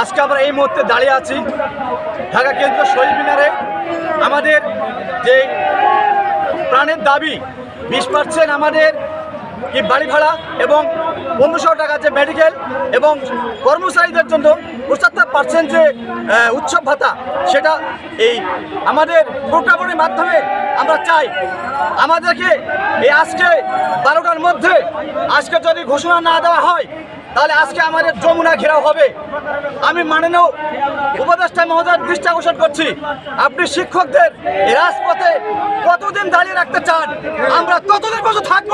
আজকে আমরা এই মুহূর্তে দাঁড়িয়ে আছি ঢাকা কেন্দ্রীয় শহীদ মিনারে। আমাদের যে প্রাণের দাবি, বিশ পার্সেন্ট আমাদের কি বাড়ি ভাড়া এবং পনেরোশো টাকা যে মেডিকেল এবং কর্মচারীদের জন্য পঁচাত্তর পার্সেন্ট যে উৎসব ভাতা, সেটা এই আমাদের প্রজ্ঞাপনের মাধ্যমে আমরা চাই। আমাদেরকে এই আজকে বারোটার মধ্যে, আজকে যদি ঘোষণা না দেওয়া হয়, তাহলে আজকে আমাদের যমুনা ঘেরাও হবে। আমি মাননীয় উপদেষ্টা মহোদয়ের দৃষ্টি আকর্ষণ করছি। আপনি শিক্ষকদের রাজপথে কতদিন দাঁড়িয়ে রাখতে চান? আমরা ততদিন পর্যন্ত থাকব।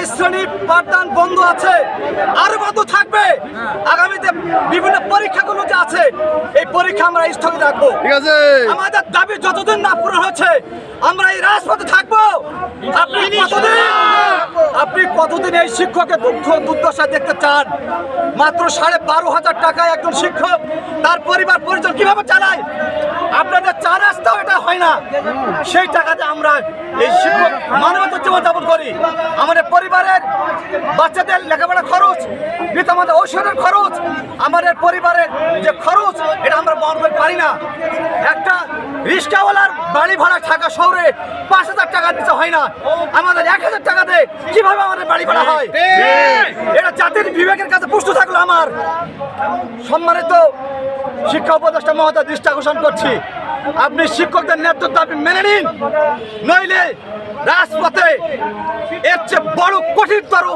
এই শ্রেণি পাঠদান বন্ধ আছে আরও বন্ধ থাকবে। আগামীতে বিভিন্ন পরীক্ষাগুলো যে আছে এই পরীক্ষা আমরা স্থগিত রাখব। ঠিক আছে। আমাদের দাবি যতদিন না পূরণ হচ্ছে আমরা এই রাজপথে থাকব। আপনি কতদিন আপনি কতদিন এই শিক্ষকের দুঃখ দুর্দশা দেখতে চান? মাত্র সাড়ে বারো হাজার টাকায় একজন শিক্ষক তার পরিবার পরিজন কীভাবে চালায়? আপনাদের চা রাস্তাও এটা হয় না। সেই টাকাতে আমরা এই শিক্ষক মানবতার জীবন যাপন করি। আমাদের পরিবারের বাচ্চাদের লেখাপড়া খরচ পিতামাতা ঔষধের খরচ, আমাদের পরিবারের যে খরচ, এটা আমরা বহন করতে পারি না। রিক্সাওয়ালার বাড়ি ভাড়া থাকা শহরে পাঁচ হাজার টাকা দিতে হয় না। আমাদের এক হাজার টাকাতে কীভাবে আমাদের বাড়ি ভাড়া হয়? এটা জাতির বিবেকের কাছে পুষ্ট থাকল আমার। সম্মানিত শিক্ষা উপদেষ্টা মহোদয় দৃষ্টি আকর্ষণ করছি। আপনি শিক্ষকদের নেতৃত্ব আপনি মেনে নিন। নইলে রাজপথে এর চেয়ে বড় কঠিনতর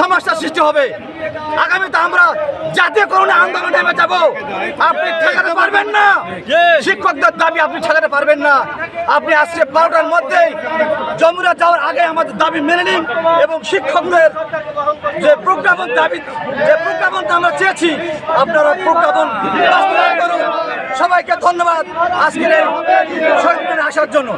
সমস্যার সৃষ্টি হবে। আগামীতে আমরা জাতীয়করণে আন্দোলনে নেমে যাব। আপনি ঠেকাতে পারবেন না। শিক্ষকদের দাবি আপনি ঠেকাতে পারবেন না। আপনি আজকে বারোটার মধ্যেই যমুনা যাওয়ার আগে আমাদের দাবি মেনে নিন এবং শিক্ষকদের যে প্রজ্ঞাপন দাবি যে প্রজ্ঞাপনটা আমরা চেয়েছি আপনারা প্রজ্ঞাপন বাস্তবায়ন করুন। সবাইকে ধন্যবাদ। আজকের আসার জন্য।